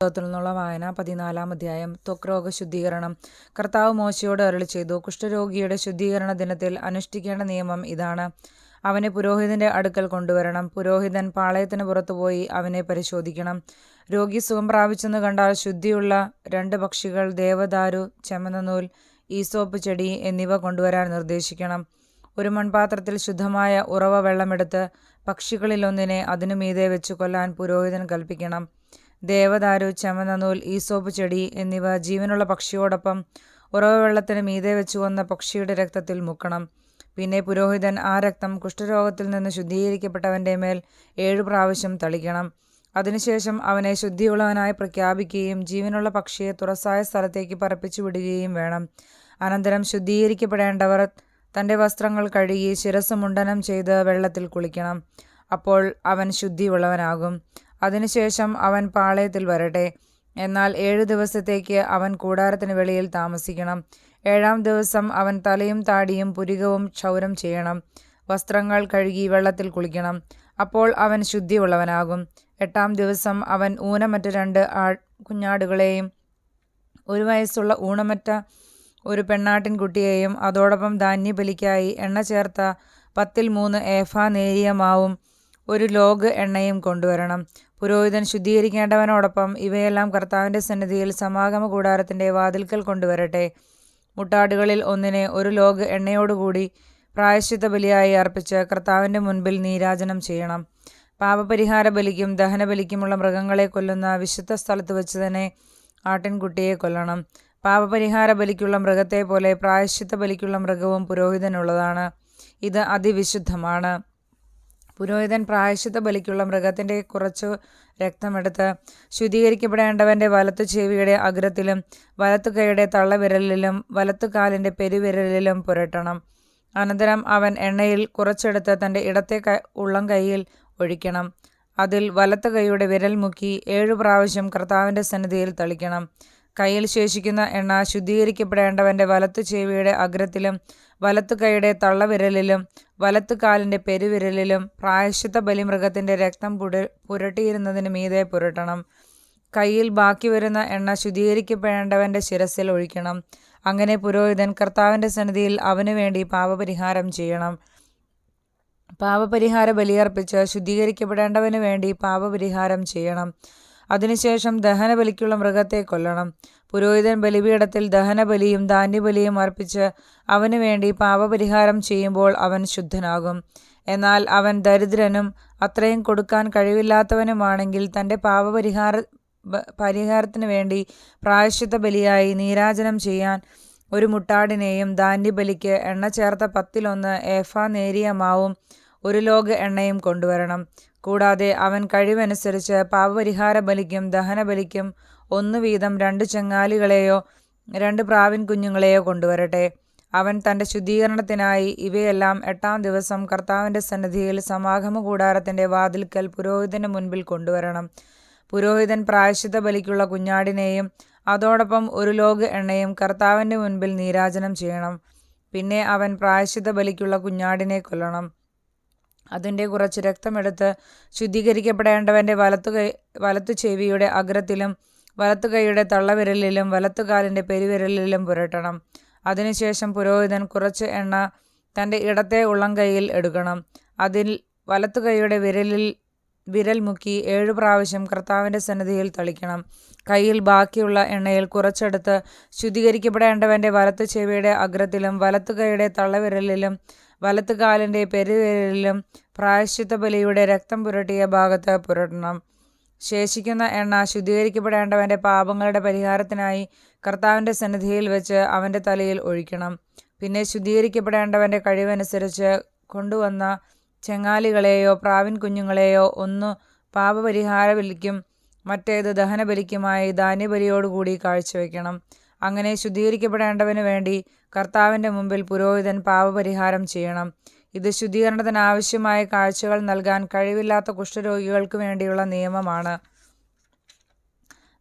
പുസ്തകത്തിൽ നിന്നുള്ള വായന പതിനാലാം അധ്യായം ത്വക് രോഗ ശുദ്ധീകരണം കർത്താവ് മോശയോട് അരളി ചെയ്തു കുഷ്ഠരോഗിയുടെ ശുദ്ധീകരണ ദിനത്തിൽ അനുഷ്ഠിക്കേണ്ട നിയമം ഇതാണ്. അവനെ പുരോഹിതന്റെ അടുക്കൽ കൊണ്ടുവരണം. പുരോഹിതൻ പാളയത്തിന് പുറത്തുപോയി അവനെ പരിശോധിക്കണം. രോഗി സുഖം പ്രാപിച്ചെന്ന് കണ്ടാൽ ശുദ്ധിയുള്ള രണ്ട് പക്ഷികൾ ദേവദാരു ചെമന്നനൂൽ ഈസോപ്പ് ചെടി എന്നിവ കൊണ്ടുവരാൻ നിർദ്ദേശിക്കണം. ഒരു മൺപാത്രത്തിൽ ശുദ്ധമായ ഉറവ വെള്ളമെടുത്ത് പക്ഷികളിലൊന്നിനെ അതിനു മീതെ വെച്ച് കൊല്ലാൻ പുരോഹിതൻ കൽപ്പിക്കണം. ദേവദാരു ചെമന്നനൂൽ ഈസോപ്പ് ചെടി എന്നിവ ജീവനുള്ള പക്ഷിയോടൊപ്പം ഉറവ വെള്ളത്തിന് മീതെ വെച്ചു കൊന്ന പക്ഷിയുടെ രക്തത്തിൽ മുക്കണം. പിന്നെ പുരോഹിതൻ ആ രക്തം കുഷ്ഠരോഗത്തിൽ നിന്ന് ശുദ്ധീകരിക്കപ്പെട്ടവന്റെ മേൽ ഏഴു പ്രാവശ്യം തളിക്കണം. അതിനുശേഷം അവനെ ശുദ്ധിയുള്ളവനായി പ്രഖ്യാപിക്കുകയും ജീവനുള്ള പക്ഷിയെ തുറസായ സ്ഥലത്തേക്ക് പറപ്പിച്ചു വിടുകയും വേണം. അനന്തരം ശുദ്ധീകരിക്കപ്പെടേണ്ടവർ തന്റെ വസ്ത്രങ്ങൾ കഴുകി ശിരസ് മുണ്ടനം ചെയ്ത് വെള്ളത്തിൽ കുളിക്കണം. അപ്പോൾ അവൻ ശുദ്ധിയുള്ളവനാകും. അതിനുശേഷം അവൻ പാളയത്തിൽ വരട്ടെ. എന്നാൽ ഏഴു ദിവസത്തേക്ക് അവൻ കൂടാരത്തിന് വെളിയിൽ താമസിക്കണം. ഏഴാം ദിവസം അവൻ തലയും താടിയും പുരികവും ക്ഷൗരം ചെയ്യണം. വസ്ത്രങ്ങൾ കഴുകി വെള്ളത്തിൽ കുളിക്കണം. അപ്പോൾ അവൻ ശുദ്ധിയുള്ളവനാകും. എട്ടാം ദിവസം അവൻ ഊനമറ്റ രണ്ട് ആ കുഞ്ഞാടുകളെയും ഒരു വയസ്സുള്ള ഊണമറ്റ ഒരു പെണ്ണാട്ടിൻ കുട്ടിയെയും അതോടൊപ്പം ധാന്യബലിക്കായി എണ്ണ ചേർത്ത പത്തിൽ മൂന്ന് ഏഫ നേരിയ മാവും ഒരു ലോഗ് എണ്ണയും കൊണ്ടുവരണം. പുരോഹിതൻ ശുദ്ധീകരിക്കേണ്ടവനോടൊപ്പം ഇവയെല്ലാം കർത്താവിന്റെ സന്നിധിയിൽ സമാഗമ കൂടാരത്തിന്റെ വാതിൽക്കൽ കൊണ്ടുവരട്ടെ. മുട്ടാടുകളിൽ ഒന്നിനെ ഒരു ലോഗ് എണ്ണയോടുകൂടി പ്രായശ്ചിത്ത ബലിയായി അർപ്പിച്ച് കർത്താവിന്റെ മുൻപിൽ നീരാജനം ചെയ്യണം. പാപപരിഹാര ബലിക്കും ദഹനബലിക്കുമുള്ള മൃഗങ്ങളെ കൊല്ലുന്ന വിശുദ്ധ സ്ഥലത്ത് വെച്ച് തന്നെ ആട്ടിൻകുട്ടിയെ കൊല്ലണം. പാപപരിഹാര ബലിക്കുള്ള മൃഗത്തെ പോലെ പ്രായശ്ചിത്ത ബലിക്കുള്ള മൃഗവും പുരോഹിതനുള്ളതാണ്. ഇത് അതിവിശുദ്ധമാണ്. പുരോഹിതൻ പ്രായശ്ചിത്ത ബലിക്കുള്ള മൃഗത്തിന്റെ കുറച്ച് രക്തമെടുത്ത് ശുദ്ധീകരിക്കപ്പെടേണ്ടവന്റെ വലത്തു ചെവിയുടെ അഗ്രത്തിലും വലത്തു കൈയുടെ തള്ളവിരലിലും വലത്തു കാലിന്റെ പെരുവിരലിലും പുരട്ടണം. അനന്തരം അവൻ എണ്ണയിൽ കുറച്ചെടുത്ത് തന്റെ ഇടത്തെ ഉള്ളം കൈയിൽ ഒഴിക്കണം. അതിൽ വലത്തു കൈയുടെ വിരൽ മുക്കി ഏഴു പ്രാവശ്യം കർത്താവിന്റെ സന്നിധിയിൽ തളിക്കണം. കയ്യിൽ ശേഷിക്കുന്ന എണ്ണ ശുദ്ധീകരിക്കപ്പെടേണ്ടവന്റെ വലത്തു ചെവിയുടെ അഗ്രത്തിലും വലത്തു കൈയുടെ തള്ളവിരലിലും വലത്തു കാലിന്റെ പെരുവിരലിലും പ്രായശ്ചിത്ത ബലിമൃഗത്തിന്റെ രക്തം പുര പുരട്ടിയിരുന്നതിന് മീതെ പുരട്ടണം. കയ്യിൽ ബാക്കി വരുന്ന എണ്ണ ശുദ്ധീകരിക്കപ്പെടേണ്ടവന്റെ ശിരസിൽ ഒഴിക്കണം. അങ്ങനെ പുരോഹിതൻ കർത്താവിന്റെ സന്നിധിയിൽ അവനു വേണ്ടി പാപപരിഹാരം ചെയ്യണം. പാപപരിഹാര ബലിയർപ്പിച്ച് ശുദ്ധീകരിക്കപ്പെടേണ്ടവന് വേണ്ടി പാപപരിഹാരം ചെയ്യണം. അതിനുശേഷം ദഹനബലിക്കുള്ള മൃഗത്തെ കൊല്ലണം. പുരോഹിതൻ ബലിപീഠത്തിൽ ദഹനബലിയും ധാന്യബലിയും അർപ്പിച്ച് അവന് വേണ്ടി പാപപരിഹാരം ചെയ്യുമ്പോൾ അവൻ ശുദ്ധനാകും. എന്നാൽ അവൻ ദരിദ്രനും അത്രയും കൊടുക്കാൻ കഴിവില്ലാത്തവനുമാണെങ്കിൽ തന്റെ പാപപരിഹാര പരിഹാരത്തിന് വേണ്ടി പ്രായശ്ചിത്ത ബലിയായി നീരാജനം ചെയ്യാൻ ഒരു മുട്ടാടിനെയും ധാന്യബലിക്ക് എണ്ണ ചേർത്ത പത്തിലൊന്ന് ഏഫ നേരിയ മാവും ഒരു ലോക എണ്ണയും കൊണ്ടുവരണം. കൂടാതെ അവൻ കഴിവനുസരിച്ച് പാപപരിഹാര ബലിക്കും ദഹനബലിക്കും ഒന്നു വീതം രണ്ട് ചെങ്ങാലികളെയോ രണ്ട് പ്രാവിൻ കുഞ്ഞുങ്ങളെയോ കൊണ്ടുവരട്ടെ. അവൻ തന്റെ ശുദ്ധീകരണത്തിനായി ഇവയെല്ലാം എട്ടാം ദിവസം കർത്താവിന്റെ സന്നിധിയിൽ സമാഗമ കൂടാരത്തിന്റെ വാതിൽക്കൽ പുരോഹിതന് മുൻപിൽ കൊണ്ടുവരണം. പുരോഹിതൻ പ്രായശ്ചിത്ത ബലിക്കുള്ള കുഞ്ഞാടിനെയും അതോടൊപ്പം ഒരു ലോഗ് എണ്ണയും കർത്താവിന്റെ മുൻപിൽ നീരാജനം ചെയ്യണം. പിന്നെ അവൻ പ്രായശ്ചിത്ത ബലിക്കുള്ള കുഞ്ഞാടിനെ കൊല്ലണം. അതിന്റെ കുറച്ച് രക്തമെടുത്ത് ശുദ്ധീകരിക്കപ്പെടേണ്ടവന്റെ വലത്തു കൈ വലത്തു ചെവിയുടെ അഗ്രത്തിലും വലത്തു കൈയുടെ തള്ളവിരലിലും വലത്തുകാലിന്റെ പെരുവിരലിലും പുരട്ടണം. അതിനുശേഷം പുരോഹിതൻ കുറച്ച് എണ്ണ തന്റെ ഇടത്തെ ഉള്ളംകൈയിൽ എടുക്കണം. അതിൽ വലത്തു കൈയുടെ വിരലിൽ വിരൽ മുക്കി ഏഴു പ്രാവശ്യം കർത്താവിന്റെ സന്നിധിയിൽ തളിക്കണം. കയ്യിൽ ബാക്കിയുള്ള എണ്ണയിൽ കുറച്ചെടുത്ത് ശുദ്ധീകരിക്കപ്പെടേണ്ടവന്റെ വലത്തു ചെവിയുടെ അഗ്രത്തിലും വലത്തു കൈയുടെ തള്ളവിരലിലും വലത്തു കാലിന്റെ പെരുവിരലിലും പ്രായശ്ചിത്ത ബലിയുടെ രക്തം പുരട്ടിയ ഭാഗത്ത് പുരട്ടണം. ശേഷിക്കുന്ന എണ്ണ ശുദ്ധീകരിക്കപ്പെടേണ്ടവന്റെ പാപങ്ങളുടെ പരിഹാരത്തിനായി കർത്താവിന്റെ സന്നിധിയിൽ വെച്ച് അവന്റെ തലയിൽ ഒഴിക്കണം. പിന്നെ ശുദ്ധീകരിക്കപ്പെടേണ്ടവന്റെ കഴിവനുസരിച്ച് കൊണ്ടുവന്ന ചെങ്ങാലികളെയോ പ്രാവിൻ കുഞ്ഞുങ്ങളെയോ ഒന്ന് പാപപരിഹാര ബലിക്കും മറ്റേത് ദഹനബലിക്കുമായി ധാന്യബലിയോടുകൂടി കാഴ്ചവെക്കണം അങ്ങനെ ശുദ്ധീകരിക്കപ്പെടേണ്ടവന് വേണ്ടി കർത്താവിന്റെ മുമ്പിൽ പുരോഹിതൻ പാപപരിഹാരം ചെയ്യണം. ഇത് ശുദ്ധീകരണത്തിന് ആവശ്യമായ കാഴ്ചകൾ നൽകാൻ കഴിവില്ലാത്ത കുഷ്ഠരോഗികൾക്ക് വേണ്ടിയുള്ള നിയമമാണ്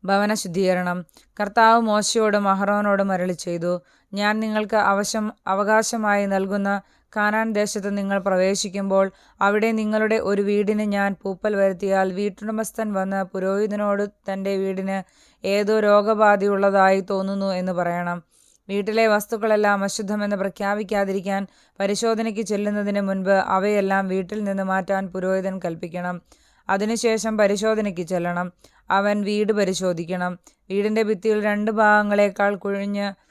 ഭവന ശുദ്ധീകരണം കർത്താവ് മോശയോടും അഹ്റോനോടും അരളി ചെയ്തു ഞാൻ നിങ്ങൾക്ക് അവശം അവകാശമായി നൽകുന്ന കാനാൻ ദേശത്ത് നിങ്ങൾ പ്രവേശിക്കുമ്പോൾ അവിടെ നിങ്ങളുടെ ഒരു വീടിന് ഞാൻ പൂപ്പൽ വരുത്തിയാൽ വീട്ടുടമസ്ഥൻ വന്ന് പുരോഹിതനോട് തന്റെ വീടിന് ഏതോ രോഗബാധയുള്ളതായി തോന്നുന്നു എന്ന് പറയണം. വീട്ടിലെ വസ്തുക്കളെല്ലാം അശുദ്ധമെന്ന് പ്രഖ്യാപിക്കാതിരിക്കാൻ പരിശോധനയ്ക്ക് ചെല്ലുന്നതിന് മുൻപ് അവയെല്ലാം വീട്ടിൽ നിന്ന് മാറ്റാൻ പുരോഹിതൻ കൽപ്പിക്കണം. അതിനുശേഷം പരിശോധനയ്ക്ക് ചെല്ലണം. അവൻ വീട് പരിശോധിക്കണം. വീടിന്റെ ഭിത്തിയിൽ രണ്ട് ഭാഗങ്ങളേക്കാൾ കുഴിഞ്ഞ്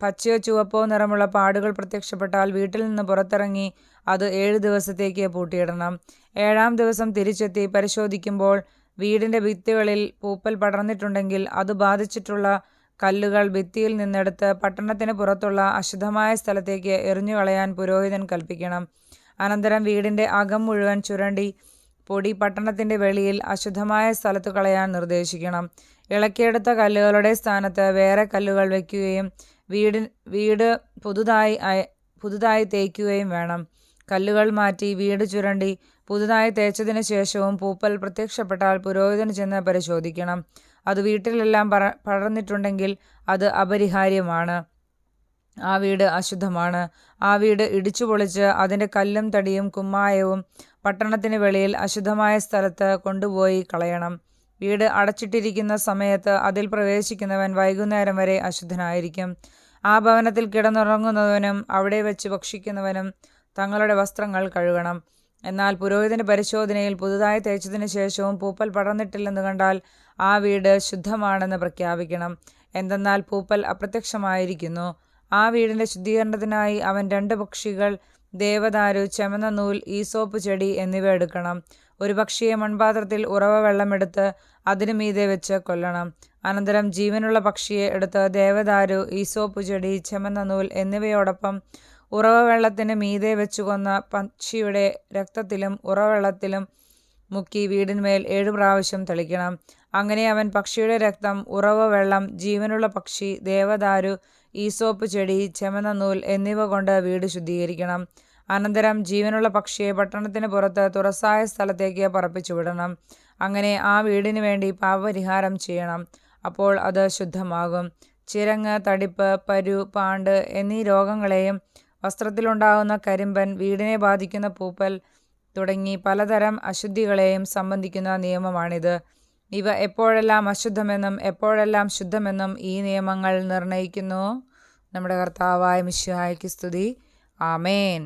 പച്ചയോ ചുവപ്പോ നിറമുള്ള പാടുകൾ പ്രത്യക്ഷപ്പെട്ടാൽ വീട്ടിൽ നിന്ന് പുറത്തിറങ്ങി അത് ഏഴ് ദിവസത്തേക്ക് പൂട്ടിയിടണം. ഏഴാം ദിവസം തിരിച്ചെത്തി പരിശോധിക്കുമ്പോൾ വീടിന്റെ ഭിത്തികളിൽ പൂപ്പൽ പടർന്നിട്ടുണ്ടെങ്കിൽ അത് ബാധിച്ചിട്ടുള്ള കല്ലുകൾ ഭിത്തിയിൽ നിന്നെടുത്ത് പട്ടണത്തിന് പുറത്തുള്ള അശുദ്ധമായ സ്ഥലത്തേക്ക് എറിഞ്ഞു കളയാൻ പുരോഹിതൻ കൽപ്പിക്കണം. അനന്തരം വീടിന്റെ അകം മുഴുവൻ ചുരണ്ടി പൊടി പട്ടണത്തിന്റെ വെളിയിൽ അശുദ്ധമായ സ്ഥലത്ത് കളയാൻ നിർദ്ദേശിക്കണം. ഇളക്കിയെടുത്ത കല്ലുകളുടെ സ്ഥാനത്ത് വേറെ കല്ലുകൾ വയ്ക്കുകയും വീട് വീട് പുതുതായി പുതുതായി തേക്കുകയും വേണം. കല്ലുകൾ മാറ്റി വീട് ചുരണ്ടി പുതുതായി തേച്ചതിന് ശേഷവും പൂപ്പൽ പ്രത്യക്ഷപ്പെട്ടാൽ പുരോഹിതന് ചെന്ന് പരിശോധിക്കണം. അത് വീട്ടിലെല്ലാം പറ പടർന്നിട്ടുണ്ടെങ്കിൽ അത് അപരിഹാര്യമാണ്. ആ വീട് അശുദ്ധമാണ്. ആ വീട് ഇടിച്ചു പൊളിച്ച് അതിന്റെ കല്ലും തടിയും കുമ്മായവും പട്ടണത്തിന് വെളിയിൽ അശുദ്ധമായ സ്ഥലത്ത് കൊണ്ടുപോയി കളയണം. വീട് അടച്ചിട്ടിരിക്കുന്ന സമയത്ത് അതിൽ പ്രവേശിക്കുന്നവൻ വൈകുന്നേരം വരെ അശുദ്ധനായിരിക്കും. ആ ഭവനത്തിൽ കിടന്നുറങ്ങുന്നവനും അവിടെ വെച്ച് ഭക്ഷിക്കുന്നവനും തങ്ങളുടെ വസ്ത്രങ്ങൾ കഴുകണം. എന്നാൽ പുരോഹിതന്റെ പരിശോധനയിൽ പുതുതായി തേച്ചതിന് ശേഷവും പൂപ്പൽ പടർന്നിട്ടില്ലെന്ന് കണ്ടാൽ ആ വീട് ശുദ്ധമാണെന്ന് പ്രഖ്യാപിക്കണം. എന്തെന്നാൽ പൂപ്പൽ അപ്രത്യക്ഷമായിരിക്കുന്നു. ആ വീടിന്റെ ശുദ്ധീകരണത്തിനായി അവൻ രണ്ട് പക്ഷികൾ ദേവദാരു ചെമന്ന നൂൽ ഈസോപ്പ് ചെടി എന്നിവ എടുക്കണം. ഒരു പക്ഷിയെ മൺപാത്രത്തിൽ ഉറവ വെള്ളമെടുത്ത് അതിനു മീതെ വെച്ച് കൊല്ലണം. അനന്തരം ജീവനുള്ള പക്ഷിയെ എടുത്ത് ദേവദാരു ഈസോപ്പ് ചെടി ചെമന്ന നൂൽ എന്നിവയോടൊപ്പം ഉറവ വെള്ളത്തിന് മീതെ വെച്ചു കൊന്ന പക്ഷിയുടെ രക്തത്തിലും ഉറവെള്ളത്തിലും മുക്കി വീടിന്മേൽ ഏഴ് പ്രാവശ്യം തെളിക്കണം. അങ്ങനെ അവൻ പക്ഷിയുടെ രക്തം ഉറവ വെള്ളം ജീവനുള്ള പക്ഷി ദേവദാരു ഈസോപ്പ് ചെടി ചെമന്ന നൂൽ എന്നിവ കൊണ്ട് വീട് ശുദ്ധീകരിക്കണം. അനന്തരം ജീവനുള്ള പക്ഷിയെ പട്ടണത്തിന് പുറത്ത് തുറസായ സ്ഥലത്തേക്ക് പറപ്പിച്ചു വിടണം. അങ്ങനെ ആ വീടിനു വേണ്ടി പാപപരിഹാരം ചെയ്യണം. അപ്പോൾ അത് ശുദ്ധമാകും. ചിരങ്ങ് തടിപ്പ് പരു പാണ്ട് എന്നീ രോഗങ്ങളെയും വസ്ത്രത്തിലുണ്ടാകുന്ന കരിമ്പൻ വീടിനെ ബാധിക്കുന്ന പൂപ്പൽ തുടങ്ങി പലതരം അശുദ്ധികളെയും സംബന്ധിക്കുന്ന നിയമമാണിത്. ഇവ എപ്പോഴെല്ലാം അശുദ്ധമെന്നും എപ്പോഴെല്ലാം ശുദ്ധമെന്നും ഈ നിയമങ്ങൾ നിർണയിക്കുന്നു. നമ്മുടെ കർത്താവായ മിശുഹായ്ക്ക് സ്തുതി. ആമേൻ.